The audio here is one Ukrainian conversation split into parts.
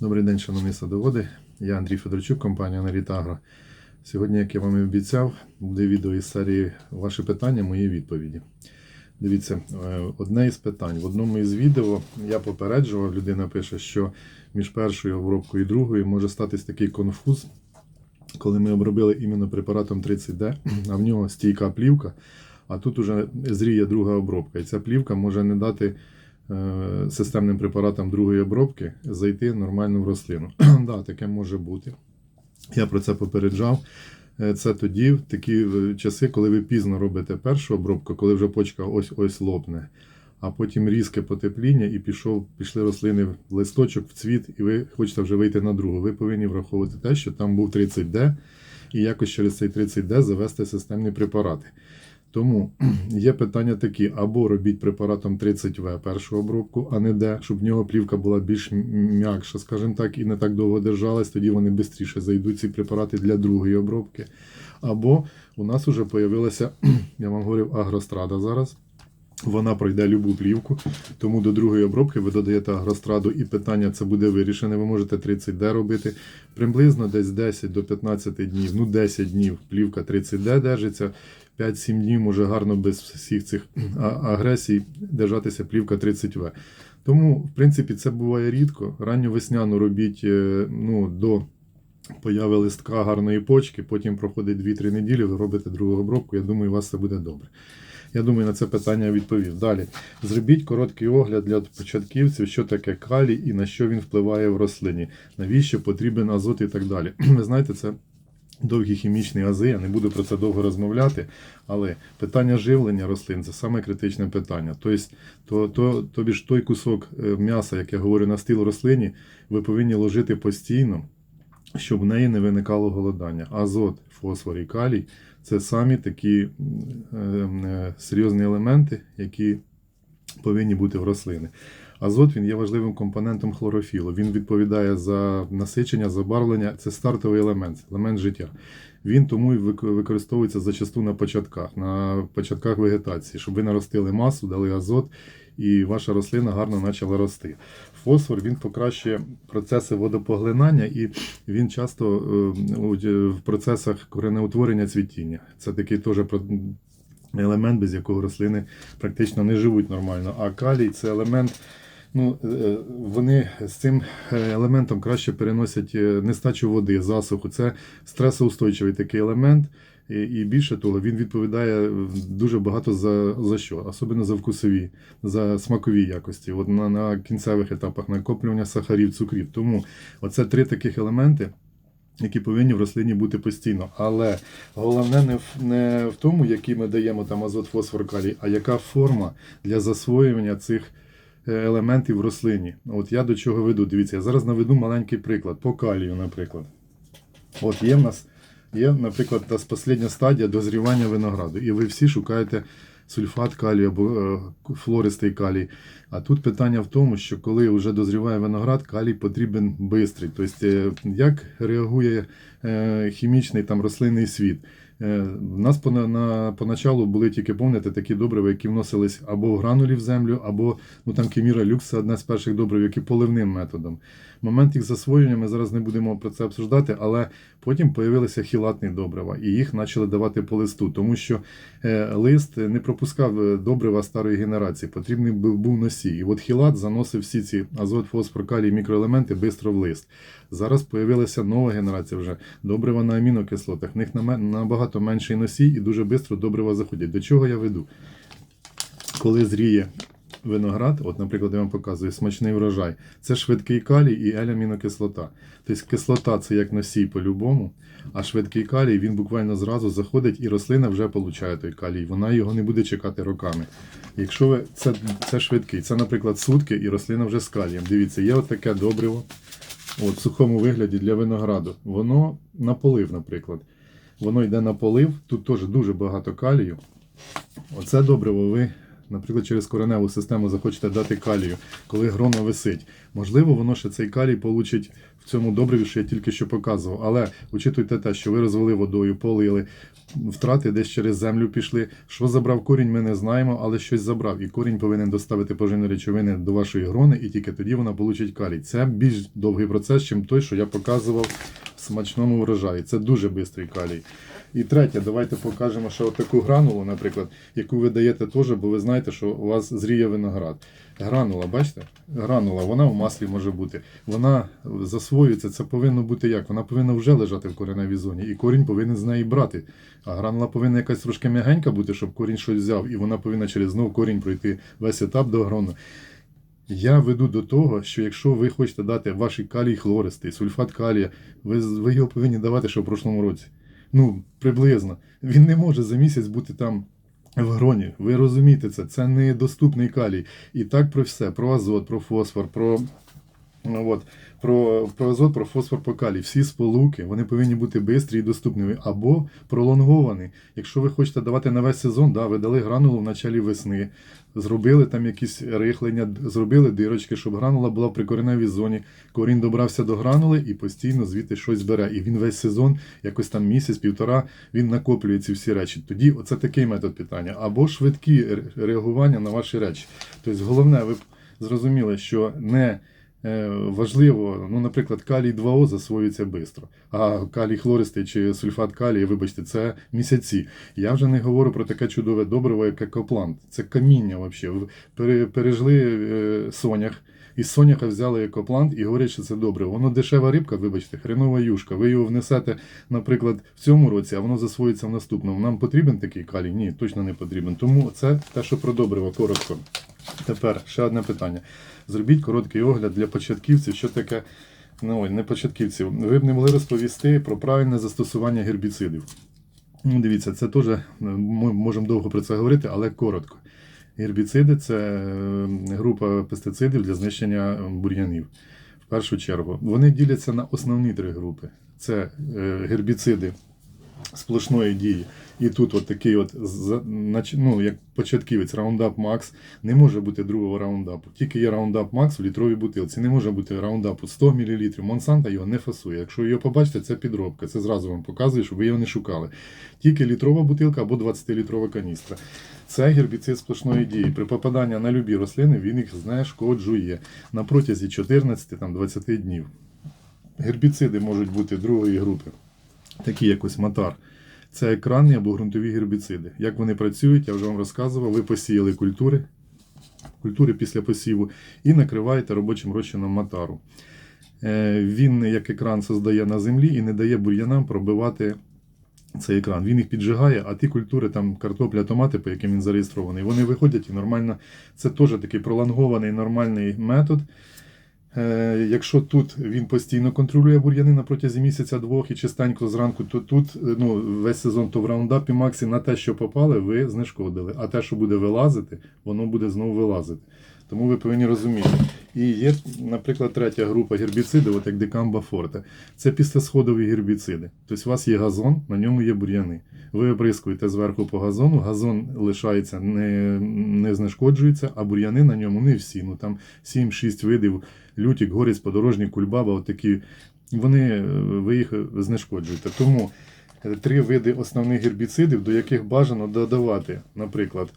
Добрий день, шановні садоводи. Я Андрій Федорчук, компанія Нарітагро. Сьогодні, як я вам і обіцяв, буде відео із серії Ваші питання, мої відповіді. Дивіться, е, одне із питань. В одному із відео я попереджував, людина пише, що між першою обробкою і другою може статись такий конфуз, коли ми обробили іменно препаратом 30D, а в нього стійка плівка, а тут уже зріє друга обробка. І ця плівка може не дати системним препаратам другої обробки зайти нормально в рослину. да, таке може бути. Я про це попереджав. Е, Це тоді в такі е, часи, коли ви пізно робите першу обробку, коли вже почка ось ось лопне, а потім різке потепління і пішов, пішли рослини в листочок, в цвіт, і ви хочете вже вийти на другу. Ви повинні враховувати те, що там був 30D, і якось через цей 30D завести системні препарати. Тому є питання такі: або робіть препаратом 30В першу обробку, а не Д, щоб в нього плівка була більш м'якша, скажімо так, і не так довго держалась, тоді вони швидше зайдуть ці препарати для другої обробки. Або у нас вже з'явилася, я вам говорив, агрострада зараз. Вона пройде любу плівку, тому до другої обробки ви додаєте агростраду і питання це буде вирішене. Ви можете 30D робити. Приблизно десь 10 до 15 днів, ну 10 днів плівка 30D держиться. 5-7 днів може гарно без всіх цих агресій держатися плівка 30В. Тому, в принципі, це буває рідко. Ранню весняну робіть е, ну, до появи листка гарної почки, потім проходить 2-3 неділі, ви робите другу обробку. Я думаю, у вас це буде добре. Я думаю, на це питання відповів. Далі. Зробіть короткий огляд для початківців, що таке калій і на що він впливає в рослині, навіщо потрібен азот і так далі. Ви знаєте, це довгі хімічні ази, я не буду про це довго розмовляти, але питання живлення рослин це саме критичне питання. Тобто, то, то, тобі ж той кусок е, м'яса, як я говорю, на стіл рослині, ви повинні ложити постійно, щоб в неї не виникало голодання. Азот, фосфор і калій це самі такі е, е, серйозні елементи, які повинні бути в рослини. Азот він є важливим компонентом хлорофілу. Він відповідає за насичення, забарвлення. Це стартовий елемент, елемент життя. Він тому і використовується зачасту на початках, на початках вегетації, щоб ви наростили масу, дали азот, і ваша рослина гарно почала рости. Фосфор він покращує процеси водопоглинання і він часто е, в процесах коренеутворення цвітіння. Це такий теж елемент, без якого рослини практично не живуть нормально. А калій це елемент. Ну, е, вони з цим е, елементом краще переносять е, нестачу води, засуху. Це стресоустойчивий такий елемент. І, більше того, він відповідає дуже багато за, за що, особливо за вкусові, за смакові якості, от на, на кінцевих етапах накоплювання сахарів, цукрів. Тому оце три таких елементи, які повинні в рослині бути постійно. Але головне не в, не в тому, який ми даємо там азот, фосфор, калій, а яка форма для засвоювання цих е, елементів в рослині. От я до чого веду. Дивіться, я зараз наведу маленький приклад по калію, наприклад. От є в нас, є, наприклад, та остання стадія дозрівання винограду. І ви всі шукаєте сульфат калію або е, флористий калій. А тут питання в тому, що коли вже дозріває виноград, калій потрібен бистрий. Тобто, е, як реагує е, хімічний там рослинний світ. Е, В нас на, поначалу були тільки, пам'ятаєте, такі добрива, які вносились або в гранулі в землю, або ну там Кеміра Люкс це одне з перших добрив, які поливним методом. Момент їх засвоєння ми зараз не будемо про це обсуждати, але потім появилися хілатні добрива, і їх почали давати по листу, тому що е, лист не пропускав е, добрива старої генерації, потрібний був, носій. І от хілат заносив всі ці азот, фосфор, калій, мікроелементи швидко в лист. Зараз появилася нова генерація вже добрива на амінокислотах. В них наме- набагато менший носій і дуже швидко добрива заходять. До чого я веду? Коли зріє виноград, от, наприклад, я вам показую смачний врожай, це швидкий калій і ель-амінокислота. Тобто кислота це як носій по-любому, а швидкий калій він буквально зразу заходить і рослина вже отримує той калій. Вона його не буде чекати роками. Якщо ви це, це швидкий, це, наприклад, сутки, і рослина вже з калієм. Дивіться, є отаке добриво. От, в сухому вигляді для винограду. Воно на полив, наприклад. Воно йде на полив, тут теж дуже багато калію. Оце добриво ви наприклад, через кореневу систему захочете дати калію, коли грона висить, можливо, воно ще цей калій получить в цьому добриві, що я тільки що показував. Але учитуйте те, що ви розвели водою, полили, втрати десь через землю пішли. Що забрав корінь, ми не знаємо, але щось забрав. І корінь повинен доставити поживні речовини до вашої грони, і тільки тоді вона получить калій. Це більш довгий процес, ніж той, що я показував смачному врожаї. Це дуже швидкий калій. І третє, давайте покажемо ще таку гранулу, наприклад, яку ви даєте теж, бо ви знаєте, що у вас зріє виноград. Гранула, бачите? Гранула, вона в маслі може бути. Вона засвоюється, це повинно бути як? Вона повинна вже лежати в кореневій зоні, і корінь повинен з неї брати. А гранула повинна якась трошки м'ягенька бути, щоб корінь щось взяв, і вона повинна через знов корінь пройти весь етап до грону. Я веду до того, що якщо ви хочете дати вашій калій хлористий, сульфат калія, ви, ви його повинні давати ще в прошлому році. Ну, приблизно. Він не може за місяць бути там в гроні. Ви розумієте це, це недоступний калій. І так про все: про азот, про фосфор, про. Ну, от, про, про азот, про фосфор, про калій. Всі сполуки вони повинні бути швидкі і доступними або пролонговані. Якщо ви хочете давати на весь сезон, да, ви дали гранулу в началі весни, зробили там якісь рихлення, зробили дирочки, щоб гранула була в прикореневій зоні. Корінь добрався до гранули і постійно звідти щось бере. І він весь сезон, якось там місяць, півтора, він накоплює ці всі речі. Тоді оце такий метод питання. Або швидкі реагування на ваші речі. Тобто, головне, ви зрозуміли, що не. Е, Важливо, ну, наприклад, калій 2О засвоюється швидко, а калій хлористий чи сульфат калія, вибачте, це місяці. Я вже не говорю про таке чудове добриво, як екоплант. Це каміння взагалі. Пережили е, сонях, із соняха взяли екоплант і говорять, що це добре. Воно дешева рибка, вибачте, хренова юшка. Ви його внесете, наприклад, в цьому році, а воно засвоїться в наступному. Нам потрібен такий калій? Ні, точно не потрібен. Тому це те, що про добриво, коротко. Тепер ще одне питання. Зробіть короткий огляд для початківців, що таке. Ну, не початківців. Ви б не могли розповісти про правильне застосування гербіцидів. Ну, дивіться, це теж е, ми можемо довго про це говорити, але коротко. Гербіциди це група пестицидів для знищення бур'янів. В першу чергу. Вони діляться на основні три групи: це е, гербіциди сплошної дії. І тут от такий от ну, як початківець Roundup Max не може бути другого раундапу. Тільки є Roundup Max в літровій бутилці. Не може бути раундапу 100 мл. Монсанта його не фасує. Якщо його побачите, це підробка. Це зразу вам показує, щоб ви його не шукали. Тільки літрова бутилка або 20-літрова каністра. Це гербіцид сплошної дії. При попаданні на любі рослини він їх знешкоджує на протязі 14-20 днів. Гербіциди можуть бути другої групи, такі як ось матар. Це екранні або ґрунтові гербіциди. Як вони працюють, я вже вам розказував. Ви посіяли культури, культури після посіву і накриваєте робочим розчином матару. Е, Він як екран создає на землі і не дає бур'янам пробивати цей екран. Він їх піджигає, а ті культури, там картопля, томати, по яким він зареєстрований, вони виходять і нормально. Це теж такий пролонгований нормальний метод. Е, Якщо тут він постійно контролює бур'янина протягом місяця-двох і чистенько зранку, то тут е, ну, весь сезон то в раундапі Максі на те, що попали, ви знешкодили. А те, що буде вилазити, воно буде знову вилазити. Тому ви повинні розуміти. І є, наприклад, третя група гербіцидів, от як декамба форте. Це післесходові гербіциди. Тобто у вас є газон, на ньому є бур'яни. Ви оприскуєте зверху по газону, газон лишається, не, не знешкоджується, а бур'яни на ньому не всі. Ну там 7-6 видів, лютік, горіць, подорожній, кульбаба, отакі. Вони е, ви їх знешкоджуєте. Тому е, три види основних гербіцидів, до яких бажано додавати, наприклад,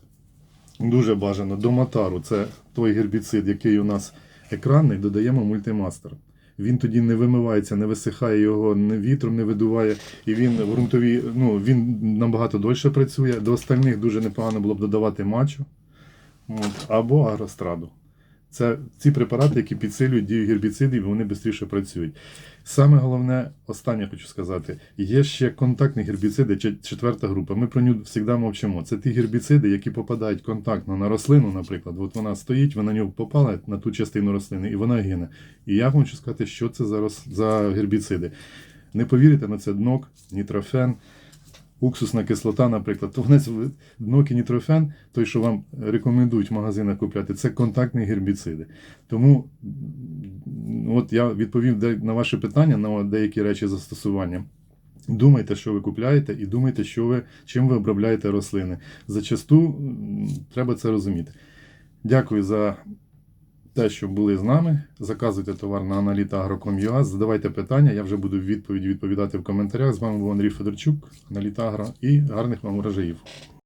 дуже бажано до матару. Це той гербіцид, який у нас екранний, додаємо мультимастер. Він тоді не вимивається, не висихає його, не вітром не видуває, і він в ґрунтовій, ну він набагато дольше працює. До остальних дуже непогано було б додавати мачу або агростраду. Це ці препарати, які підсилюють дію гербіцидів, і вони швидше працюють. Саме головне, останнє хочу сказати, є ще контактні гербіциди, четверта група. Ми про нього завжди мовчимо. Це ті гербіциди, які попадають контактно на рослину, наприклад. От вона стоїть, ви на нього попали на ту частину рослини, і вона гине. І я хочу сказати, що це за, рос- за гербіциди. Не повірите на це днок, нітрофен, уксусна кислота, наприклад, то вони днок і нітрофен, той, що вам рекомендують в магазинах купляти, це контактні гербіциди. Тому от я відповів на ваше питання на деякі речі застосування. Думайте, що ви купляєте, і думайте, що ви, чим ви обробляєте рослини. Зачасту треба це розуміти. Дякую за те, що були з нами. Заказуйте товар на analita.agro.com.ua, задавайте питання, я вже буду відповідь відповідати в коментарях. З вами був Андрій Федорчук, Аналітагро, і гарних вам урожаїв.